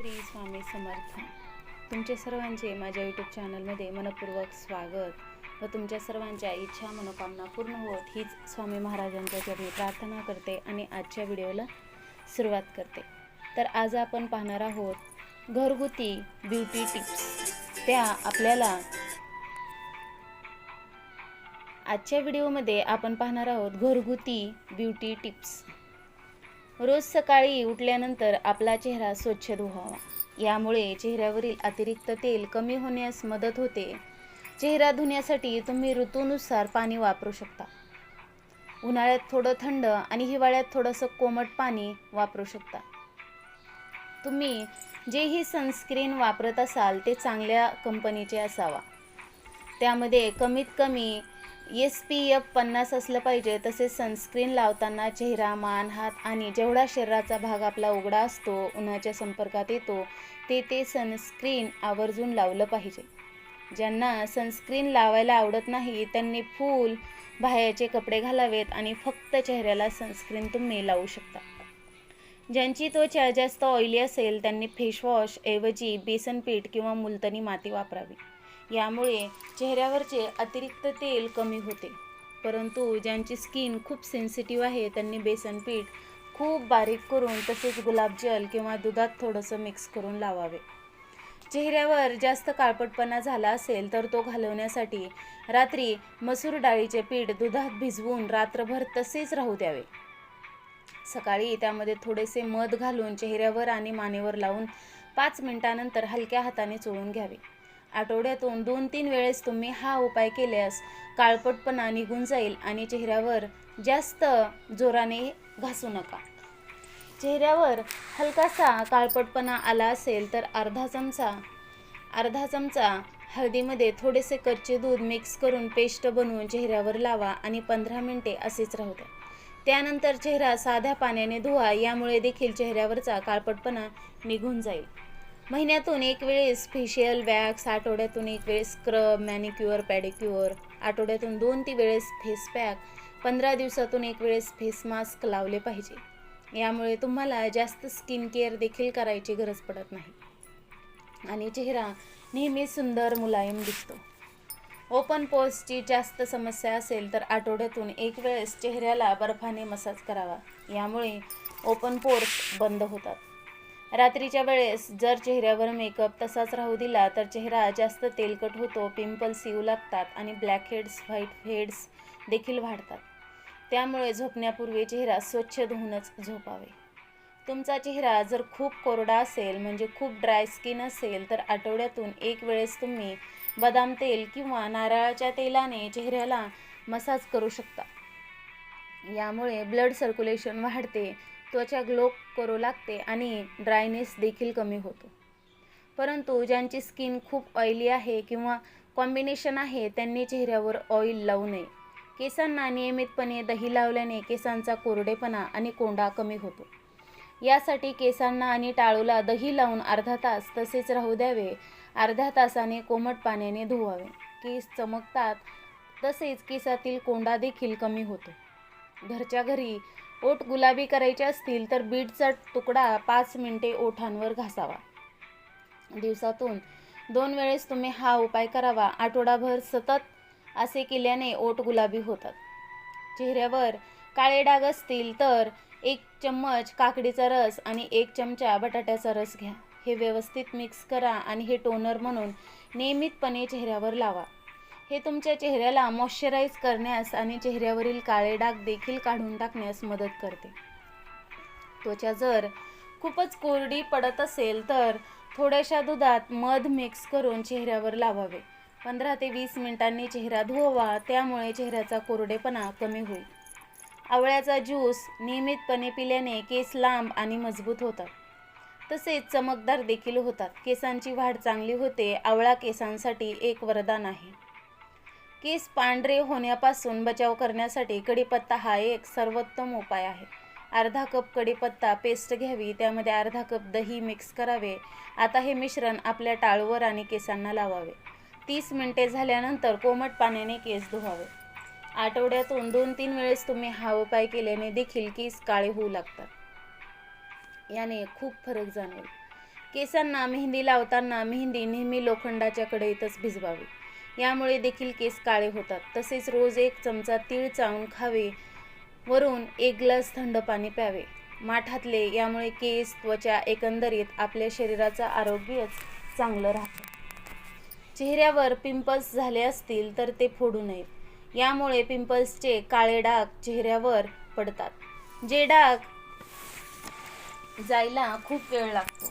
श्री स्वामी समर्थ तुमचे सर्वांचे माझ्या यूट्यूब चॅनलमध्ये मनपूर्वक स्वागत व तुमच्या सर्वांच्या इच्छा मनोकामना पूर्ण होत हीच स्वामी महाराजांच्या चरणी प्रार्थना करते आणि आजच्या व्हिडिओला सुरुवात करते. तर आज आपण पाहणार आहोत घरगुती ब्युटी टिप्स त्या आपल्याला आजच्या व्हिडिओमध्ये आपण पाहणार आहोत घरगुती ब्युटी टिप्स रोज सकाळी उठल्यानंतर आपला चेहरा स्वच्छ धुवावा. यामुळे चेहऱ्यावरील अतिरिक्त तेल कमी होण्यास मदत होते. चेहरा धुण्यासाठी तुम्ही ऋतूनुसार पाणी वापरू शकता. उन्हाळ्यात थोडं थंड आणि हिवाळ्यात थोडंसं कोमट पाणी वापरू शकता. तुम्ही जेही सनस्क्रीन वापरत असाल ते चांगल्या कंपनीचे असावा. त्यामध्ये कमीत कमी एस पी एफ पन्नास असलं पाहिजे तसेच सनस्क्रीन लावताना चेहरा मान हात आणि जेवढा शरीराचा भाग आपला उघडा असतो उन्हाच्या संपर्कात येतो ते ते सनस्क्रीन आवर्जून लावलं पाहिजे. ज्यांना सनस्क्रीन लावायला आवडत नाही त्यांनी फुल बाह्याचे कपडे घालावेत आणि फक्त चेहऱ्याला सनस्क्रीन तुम्ही लावू शकता. ज्यांची त्वचा जास्त ऑइली असेल त्यांनी फेसवॉश ऐवजी बेसन पीठ किंवा मुलतनी माती वापरावी. यामुळे चेहऱ्यावरचे अतिरिक्त तेल कमी होते. परंतु ज्यांची स्किन खूप सेन्सिटिव्ह आहे त्यांनी बेसन पीठ खूप बारीक करून तसेच गुलाबजल किंवा दुधात थोडंसं मिक्स करून लावावे. चेहऱ्यावर जास्त काळपटपणा झाला असेल तर तो घालवण्यासाठी रात्री मसूर डाळीचे पीठ दुधात भिजवून रात्रभर तसेच राहू द्यावे. सकाळी त्यामध्ये थोडेसे मध घालून चेहऱ्यावर आणि मानेवर लावून पाच मिनिटानंतर हलक्या हाताने चोळून घ्यावे. आठवड्यातून दोन तीन वेळेस तुम्ही हा उपाय केल्यास काळपटपणा निघून जाईल आणि चेहऱ्यावर जास्त जोराने घासू नका. चेहऱ्यावर हलकासा काळपटपणा आला असेल तर अर्धा चमचा अर्धा चमचा हळदीमध्ये थोडेसे कच्चे दूध मिक्स करून पेस्ट बनवून चेहऱ्यावर लावा आणि पंधरा मिनटे असेच राहू द्या. त्यानंतर चेहरा साध्या पाण्याने धुवा यामुळे देखील चेहऱ्यावरचा काळपटपणा निघून जाईल. महिन्यातून एक वेळेस फेशियल वॅक्स आठवड्यातून एक वेळेस स्क्रब मॅनिक्युअर पॅडिक्युअर आठवड्यातून दोन ती वेळेस फेस पॅक पंधरा दिवसातून एक वेळेस फेस मास्क लावले पाहिजे. यामुळे तुम्हाला जास्त स्किन केअर देखील करायची गरज पडत नाही. आणि चेहरा नेहमी सुंदर मुलायम दिसतो. ओपन पोस्टची जास्त समस्या असेल तर आठवड्यातून एक वेळेस चेहऱ्याला बर्फाने मसाज करावा. यामुळे ओपन पोर्स बंद होतात. रात्रीच्या वेळेस जर चेहऱ्यावर मेकअप तसाच राहू दिला तर चेहरा जास्त तेलकट होतो पिंपल्स येऊ लागतात आणि ब्लॅक हेड्स व्हाईट हेड्स देखील वाढतात. त्यामुळे झोपण्यापूर्वी चेहरा स्वच्छ धुवूनच झोपावे. तुमचा चेहरा जर खूप कोरडा असेल म्हणजे खूप ड्राय स्किन असेल तर आठवड्यातून एक वेळेस तुम्ही बदाम तेल किंवा नारळाच्या तेलाने चेहऱ्याला मसाज करू शकता. यामुळे ब्लड सर्क्युलेशन वाढते त्वचा ग्लो करू लागते आणि ड्रायनेस देखील कमी होतो. परंतु ज्यांची स्किन खूप ऑइली आहे किंवा कॉम्बिनेशन आहे त्यांनी चेहऱ्यावर ऑइल लावू नये. केसांना नियमितपणे दही लावल्याने केसांचा कोरडेपणा आणि कोंडा कमी होतो. यासाठी केसांना आणि टाळूला दही लावून अर्धा तास तसेच राहू द्यावे. अर्ध्या तासाने कोमट पाण्याने धुवावे. केस चमकतात तसेच केसातील कोंडा देखील कमी होतो. घरच्या घरी ओठ गुलाबी करायचे असतील तर बीटचा तुकडा पाच मिनिटे ओठांवर घासावा. दिवसातून दोन वेळेस तुम्ही हा उपाय करावा. आठवडाभर सतत असे केल्याने ओठ गुलाबी होतात. चेहऱ्यावर काळे डाग असतील तर एक चम्मच काकडीचा रस आणि एक चमचा बटाट्याचा रस घ्या. हे व्यवस्थित मिक्स करा आणि हे टोनर म्हणून नियमितपणे चेहऱ्यावर लावा. हे तुमच्या चेहऱ्याला मॉइश्चराईज करण्यास आणि चेहऱ्यावरील काळे डाग देखील काढून टाकण्यास मदत करते. त्वचा जर खूपच कोरडी पडत असेल तर थोड्याशा दुधात मध मिक्स करून चेहऱ्यावर लावावे. पंधरा ते वीस मिनिटांनी चेहरा धुवा त्यामुळे चेहऱ्याचा कोरडेपणा कमी होईल. आवळ्याचा ज्यूस नियमितपणे पिल्याने केस लांब आणि मजबूत होतात. तसेच चमकदार देखील होतात. केसांची वाढ चांगली होते. आवळा केसांसाठी एक वरदान आहे. केस पांढरे होण्यापासून बचाव करण्यासाठी कढीपत्ता हा एक सर्वोत्तम उपाय आहे. अर्धा कप कढीपत्ता पेस्ट घ्यावी त्यामध्ये अर्धा कप दही मिक्स करावे. आता हे मिश्रण आपल्या टाळूवर आणि केसांना लावावे. तीस मिनटे झाल्यानंतर कोमट पाण्याने केस धुवावे. आठवड्यातून दोन तीन वेळेस तुम्ही हा उपाय केल्याने देखील केस काळे होऊ लागतात. याने खूप फरक जाणवेल. केसांना मेहंदी लावताना मेहंदी नेहमी लोखंडाच्या कढईतच भिजवावी. यामुळे देखील केस काळे होतात. तसेच रोज एक चमचा तीळ चावून खावे. वरून एक ग्लास थंड पाणी प्यावे. माठातले यामुळे केस त्वचा एकंदरीत आपल्या शरीराचं आरोग्यच चांगलं राहतं. चेहऱ्यावर पिंपल्स झाले असतील तर ते फोडू नयेत. यामुळे पिंपल्सचे काळे डाग चेहऱ्यावर पडतात. जे डाग जायला खूप वेळ लागतो.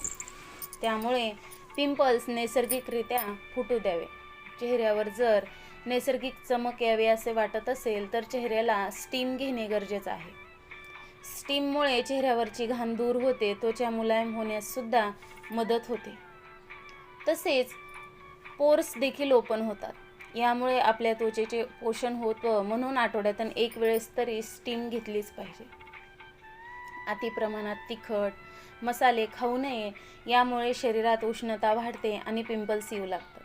त्यामुळे पिंपल्स नैसर्गिकरित्या फुटू द्यावे. चेहऱ्यावर जर नैसर्गिक चमक यावी असे वाटत असेल तर चेहऱ्याला स्टीम घेणे गरजेचं आहे. स्टीममुळे चेहऱ्यावरची घाण दूर होते त्वचा मुलायम होण्यास सुद्धा मदत होते. तसेच पोर्स देखील ओपन होतात. यामुळे आपल्या त्वचेचे पोषण होतं म्हणून आठवड्यातून एक वेळेस तरी स्टीम घेतलीच पाहिजे. अतिप्रमाणात तिखट मसाले खाऊ नये यामुळे शरीरात उष्णता वाढते आणि पिंपल्स येऊ लागतात.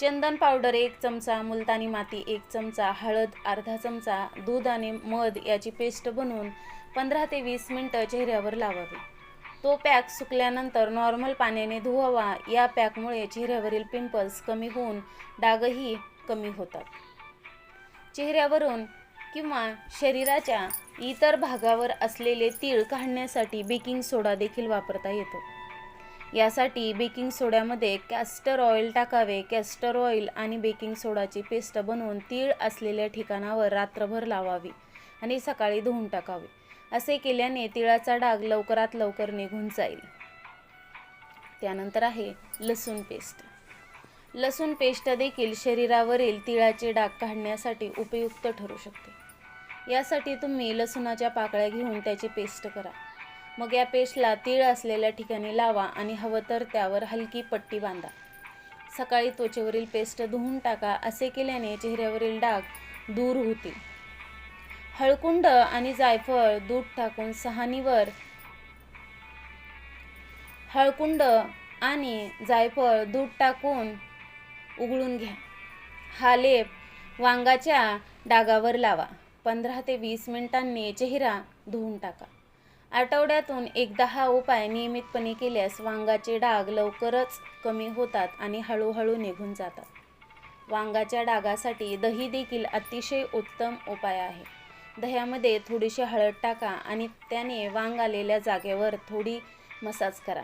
चंदन पावडर एक चमचा मुलतानी माती एक चमचा हळद अर्धा चमचा दूध आणि मध याची पेस्ट बनवून पंधरा ते वीस मिनटं चेहऱ्यावर लावावी. तो पॅक सुकल्यानंतर नॉर्मल पाण्याने धुवावा. या पॅकमुळे चेहऱ्यावरील पिंपल्स कमी होऊन डागही कमी होतात. चेहऱ्यावरून किंवा शरीराच्या इतर भागावर असलेले तीळ काढण्यासाठी बेकिंग सोडा देखील वापरता येतो. यासाठी बेकिंग सोड्यामध्ये कॅस्टर ऑइल टाकावे. कॅस्टर ऑइल आणि बेकिंग सोडाची पेस्ट बनवून तीळ असलेल्या ठिकाणावर रात्रभर लावावी आणि सकाळी धुवून टाकावे. असे केल्याने तिळाचा डाग लवकरात लवकर निघून जाईल. त्यानंतर आहे लसूण पेस्ट. लसूण पेस्ट देखील शरीरावरील तिळाचे डाग काढण्यासाठी उपयुक्त ठरू शकते. यासाठी तुम्ही लसूणाच्या पाकळ्या घेऊन त्याची पेस्ट करा. मग या पेस्टला तीळ असलेल्या ठिकाणी लावा आणि हवं तर त्यावर हलकी पट्टी बांधा. सकाळी त्वचेवरील पेस्ट धुवून टाका असे केल्याने चेहऱ्यावरील डाग दूर होतील. हळकुंड आणि जायफळ दूध टाकून सहानीवर हळकुंड आणि जायफळ दूध टाकून उघळून घ्या. हा लेप वांगाच्या डागावर लावा. पंधरा ते वीस मिनिटांनी चेहरा धुवून टाका. आठवड्यातून एकदा हा उपाय नियमितपणे केल्यास वांगाचे डाग लवकरच कमी होतात आणि हळूहळू निघून जातात. वांगाच्या डागासाठी दही देखील अतिशय उत्तम उपाय आहे. दह्यामध्ये थोडीशी हळद टाका आणि त्याने वांग आलेल्या जागेवर थोडी मसाज करा.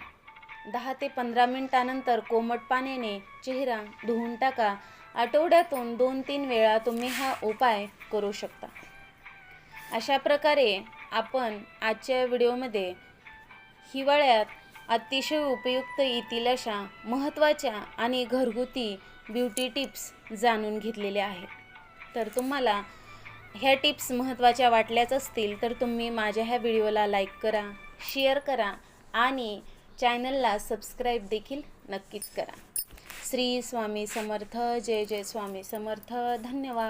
दहा ते पंधरा मिनिटानंतर कोमट पाण्याने चेहरा धुवून टाका. आठवड्यातून दोन तीन वेळा तुम्ही हा उपाय करू शकता. अशा प्रकारे आपण आजच्या व्हिडिओमध्ये हिवाळ्यात अतिशय उपयुक्त येतील अशा महत्त्वाच्या आणि घरगुती ब्युटी टिप्स जाणून घेतलेल्या आहेत. तर तुम्हाला ह्या टिप्स महत्त्वाच्या वाटल्याच असतील तर तुम्ही माझ्या ह्या व्हिडिओला लाईक करा शेअर करा आणि चॅनलला सबस्क्राईब देखील नक्कीच करा. श्री स्वामी समर्थ जय जय स्वामी समर्थ धन्यवाद.